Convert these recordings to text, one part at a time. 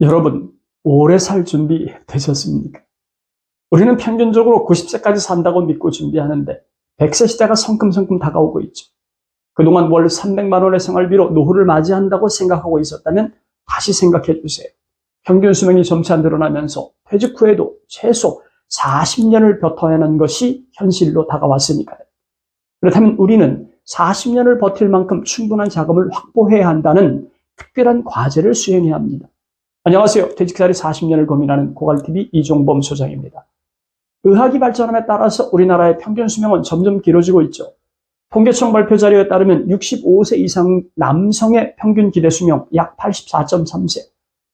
여러분, 오래 살 준비 되셨습니까? 우리는 평균적으로 90세까지 산다고 믿고 준비하는데 100세 시대가 성큼성큼 다가오고 있죠. 그동안 월 300만 원의 생활비로 노후를 맞이한다고 생각하고 있었다면 다시 생각해 주세요. 평균 수명이 점차 늘어나면서 퇴직 후에도 최소 40년을 버텨야 하는 것이 현실로 다가왔으니까요. 그렇다면 우리는 40년을 버틸 만큼 충분한 자금을 확보해야 한다는 특별한 과제를 수행해야 합니다. 안녕하세요. 퇴직살이 40년을 고민하는 고갈TV 이종범 소장입니다. 의학이 발전함에 따라서 우리나라의 평균 수명은 점점 길어지고 있죠. 통계청 발표 자료에 따르면 65세 이상 남성의 평균 기대 수명 약 84.3세,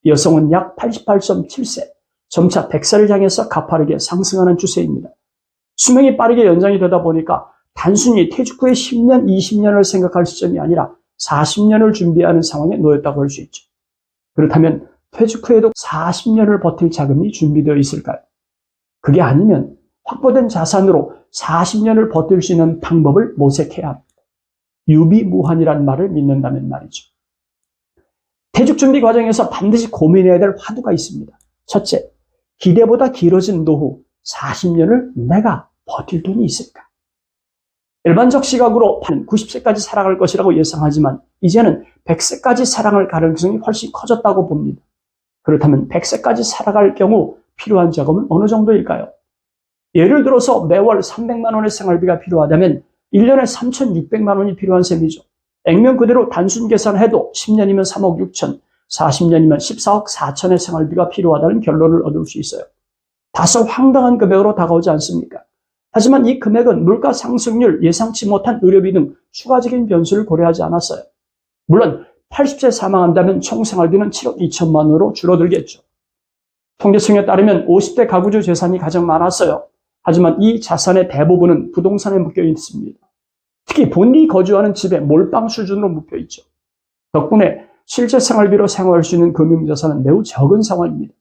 여성은 약 88.7세, 점차 100세를 향해서 가파르게 상승하는 추세입니다. 수명이 빠르게 연장이 되다 보니까 단순히 퇴직 후에 10년, 20년을 생각할 시점이 아니라 40년을 준비하는 상황에 놓였다고 할 수 있죠. 그렇다면 퇴직 후에도 40년을 버틸 자금이 준비되어 있을까요? 그게 아니면 확보된 자산으로 40년을 버틸 수 있는 방법을 모색해야 합니다. 유비무환이란 말을 믿는다면 말이죠. 퇴직 준비 과정에서 반드시 고민해야 될 화두가 있습니다. 첫째, 기대보다 길어진 노후 40년을 내가 버틸 돈이 있을까? 일반적 시각으로 90세까지 살아갈 것이라고 예상하지만 이제는 100세까지 살아갈 가능성이 훨씬 커졌다고 봅니다. 그렇다면 100세까지 살아갈 경우 필요한 자금은 어느 정도일까요? 예를 들어서 매월 300만 원의 생활비가 필요하다면 1년에 3,600만 원이 필요한 셈이죠. 액면 그대로 단순 계산해도 10년이면 3억 6천, 40년이면 14억 4천의 생활비가 필요하다는 결론을 얻을 수 있어요. 다소 황당한 금액으로 다가오지 않습니까? 하지만 이 금액은 물가 상승률, 예상치 못한 의료비 등 추가적인 변수를 고려하지 않았어요. 물론 80세 사망한다면 총 생활비는 7억 2천만 원으로 줄어들겠죠. 통계청에 따르면 50대 가구주 재산이 가장 많았어요. 하지만 이 자산의 대부분은 부동산에 묶여 있습니다. 특히 본인이 거주하는 집에 몰빵 수준으로 묶여 있죠. 덕분에 실제 생활비로 생활할 수 있는 금융자산은 매우 적은 상황입니다.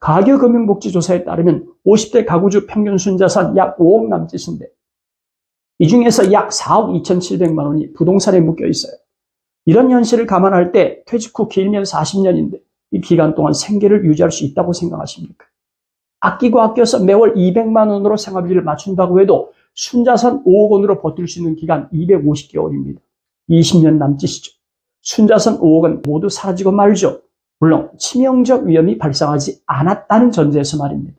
가계금융복지조사에 따르면 50대 가구주 평균 순자산 약 5억 남짓인데 이 중에서 약 4억 2,700만 원이 부동산에 묶여 있어요. 이런 현실을 감안할 때 퇴직 후 길면 40년인데 이 기간 동안 생계를 유지할 수 있다고 생각하십니까? 아끼고 아껴서 매월 200만 원으로 생활비를 맞춘다고 해도 순자산 5억 원으로 버틸 수 있는 기간 250개월입니다. 20년 남짓이죠. 순자산 5억은 모두 사라지고 말죠. 물론 치명적 위험이 발생하지 않았다는 전제에서 말입니다.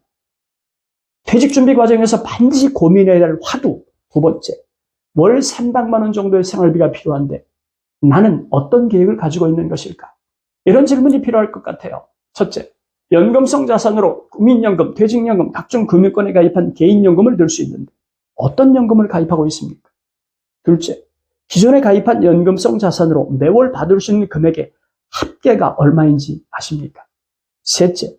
퇴직 준비 과정에서 반드시 고민해야 할 화두 두 번째, 월 300만 원 정도의 생활비가 필요한데 나는 어떤 계획을 가지고 있는 것일까? 이런 질문이 필요할 것 같아요. 첫째, 연금성 자산으로 국민연금, 퇴직연금, 각종 금융권에 가입한 개인연금을 들 수 있는데 어떤 연금을 가입하고 있습니까? 둘째, 기존에 가입한 연금성 자산으로 매월 받을 수 있는 금액의 합계가 얼마인지 아십니까? 셋째,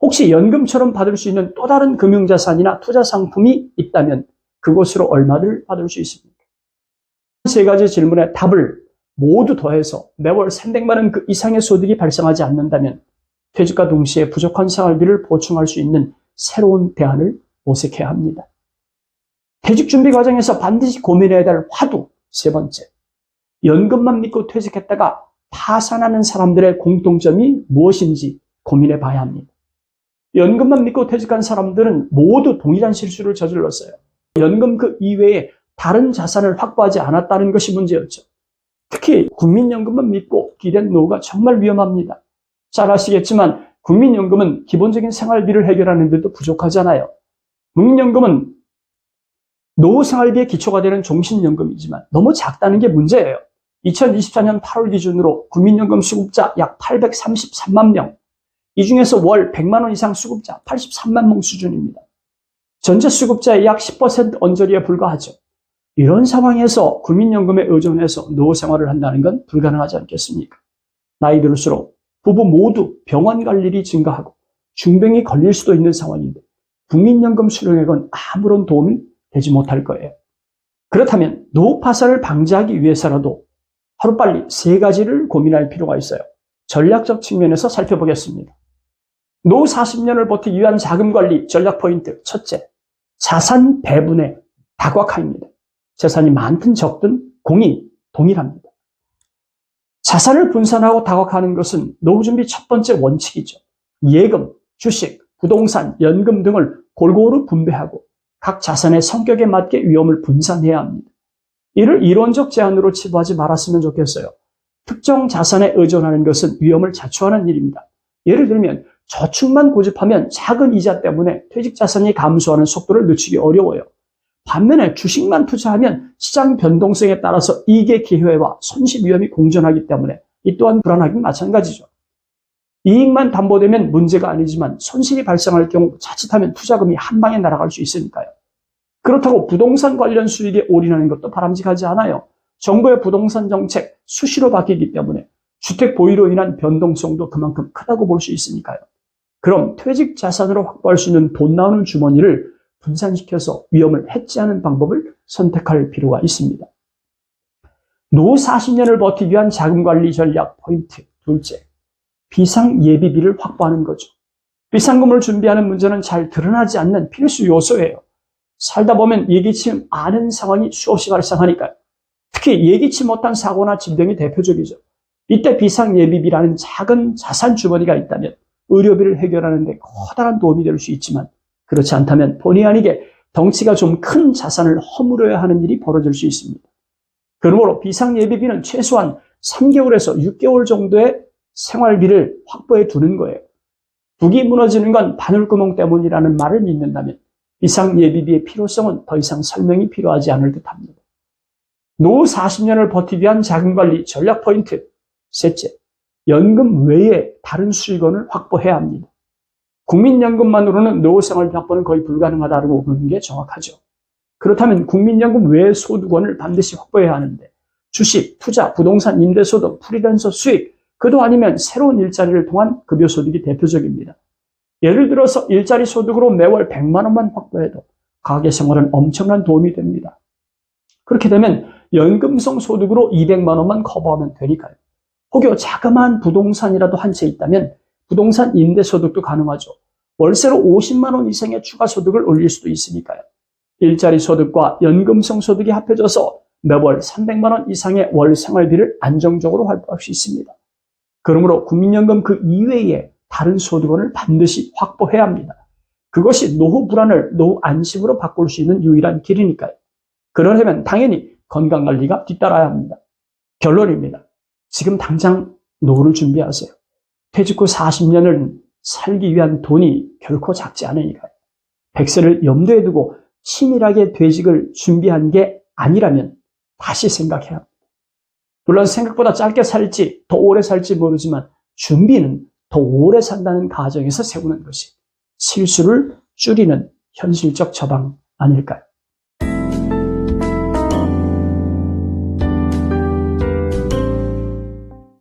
혹시 연금처럼 받을 수 있는 또 다른 금융자산이나 투자 상품이 있다면 그곳으로 얼마를 받을 수 있습니까? 세 가지 질문의 답을 모두 더해서 매월 300만 원 그 이상의 소득이 발생하지 않는다면 퇴직과 동시에 부족한 생활비를 보충할 수 있는 새로운 대안을 모색해야 합니다. 퇴직 준비 과정에서 반드시 고민해야 될 화두 세 번째, 연금만 믿고 퇴직했다가 파산하는 사람들의 공통점이 무엇인지 고민해 봐야 합니다. 연금만 믿고 퇴직한 사람들은 모두 동일한 실수를 저질렀어요. 연금 그 이외에 다른 자산을 확보하지 않았다는 것이 문제였죠. 특히 국민연금만 믿고 기댄 노후가 정말 위험합니다. 잘 아시겠지만 국민연금은 기본적인 생활비를 해결하는 데도 부족하잖아요. 국민연금은 노후 생활비의 기초가 되는 종신연금이지만 너무 작다는 게 문제예요. 2024년 8월 기준으로 국민연금 수급자 약 833만 명, 이 중에서 월 100만 원 이상 수급자 83만 명 수준입니다. 전체 수급자의 약 10% 언저리에 불과하죠. 이런 상황에서 국민연금에 의존해서 노후 생활을 한다는 건 불가능하지 않겠습니까? 나이 들수록 부부 모두 병원 갈 일이 증가하고 중병이 걸릴 수도 있는 상황인데 국민연금 수령액은 아무런 도움이 되지 못할 거예요. 그렇다면 노후 파산을 방지하기 위해서라도 하루빨리 세 가지를 고민할 필요가 있어요. 전략적 측면에서 살펴보겠습니다. 노후 40년을 버티기 위한 자금 관리 전략 포인트 첫째, 자산 배분의 다각화입니다. 재산이 많든 적든 공이 동일합니다. 자산을 분산하고 다각하는 것은 노후 준비 첫 번째 원칙이죠. 예금, 주식, 부동산, 연금 등을 골고루 분배하고 각 자산의 성격에 맞게 위험을 분산해야 합니다. 이를 이론적 제한으로 치부하지 말았으면 좋겠어요. 특정 자산에 의존하는 것은 위험을 자초하는 일입니다. 예를 들면 저축만 고집하면 작은 이자 때문에 퇴직 자산이 감소하는 속도를 늦추기 어려워요. 반면에 주식만 투자하면 시장 변동성에 따라서 이익의 기회와 손실 위험이 공존하기 때문에 이 또한 불안하기 마찬가지죠. 이익만 담보되면 문제가 아니지만 손실이 발생할 경우 자칫하면 투자금이 한 방에 날아갈 수 있으니까요. 그렇다고 부동산 관련 수익에 올인하는 것도 바람직하지 않아요. 정부의 부동산 정책 수시로 바뀌기 때문에 주택 보유로 인한 변동성도 그만큼 크다고 볼 수 있으니까요. 그럼 퇴직 자산으로 확보할 수 있는 돈 나오는 주머니를 분산시켜서 위험을 해지하는 방법을 선택할 필요가 있습니다. 노후 40년을 버티기 위한 자금관리 전략 포인트 둘째, 비상예비비를 확보하는 거죠. 비상금을 준비하는 문제는 잘 드러나지 않는 필수 요소예요. 살다 보면 예기치 않은 상황이 수없이 발생하니까요. 특히 예기치 못한 사고나 질병이 대표적이죠. 이때 비상예비비라는 작은 자산 주머니가 있다면 의료비를 해결하는 데 커다란 도움이 될 수 있지만 그렇지 않다면 본의 아니게 덩치가 좀 큰 자산을 허물어야 하는 일이 벌어질 수 있습니다. 그러므로 비상예비비는 최소한 3개월에서 6개월 정도의 생활비를 확보해 두는 거예요. 북이 무너지는 건 바늘구멍 때문이라는 말을 믿는다면 비상예비비의 필요성은 더 이상 설명이 필요하지 않을 듯 합니다. 노후 40년을 버티기 위한 자금관리 전략 포인트. 셋째, 연금 외에 다른 수익원을 확보해야 합니다. 국민연금만으로는 노후 생활비 확보는 거의 불가능하다고 보는 게 정확하죠. 그렇다면 국민연금 외의 소득원을 반드시 확보해야 하는데 주식, 투자, 부동산, 임대소득, 프리랜서 수익, 그도 아니면 새로운 일자리를 통한 급여소득이 대표적입니다. 예를 들어서 일자리 소득으로 매월 100만 원만 확보해도 가계 생활은 엄청난 도움이 됩니다. 그렇게 되면 연금성 소득으로 200만 원만 커버하면 되니까요. 혹여 자그마한 부동산이라도 한 채 있다면 부동산 임대소득도 가능하죠. 월세로 50만 원 이상의 추가 소득을 올릴 수도 있으니까요. 일자리 소득과 연금성 소득이 합해져서 매월 300만 원 이상의 월 생활비를 안정적으로 활보할 수 있습니다. 그러므로 국민연금 그 이외에 다른 소득원을 반드시 확보해야 합니다. 그것이 노후 불안을 노후 안심으로 바꿀 수 있는 유일한 길이니까요. 그러려면 당연히 건강관리가 뒤따라야 합니다. 결론입니다. 지금 당장 노후를 준비하세요. 퇴직 후 40년을 살기 위한 돈이 결코 작지 않으니까요. 백세를 염두에 두고 치밀하게 퇴직을 준비한 게 아니라면 다시 생각해야 합니다. 물론 생각보다 짧게 살지 더 오래 살지 모르지만 준비는 더 오래 산다는 가정에서 세우는 것이 실수를 줄이는 현실적 처방 아닐까요?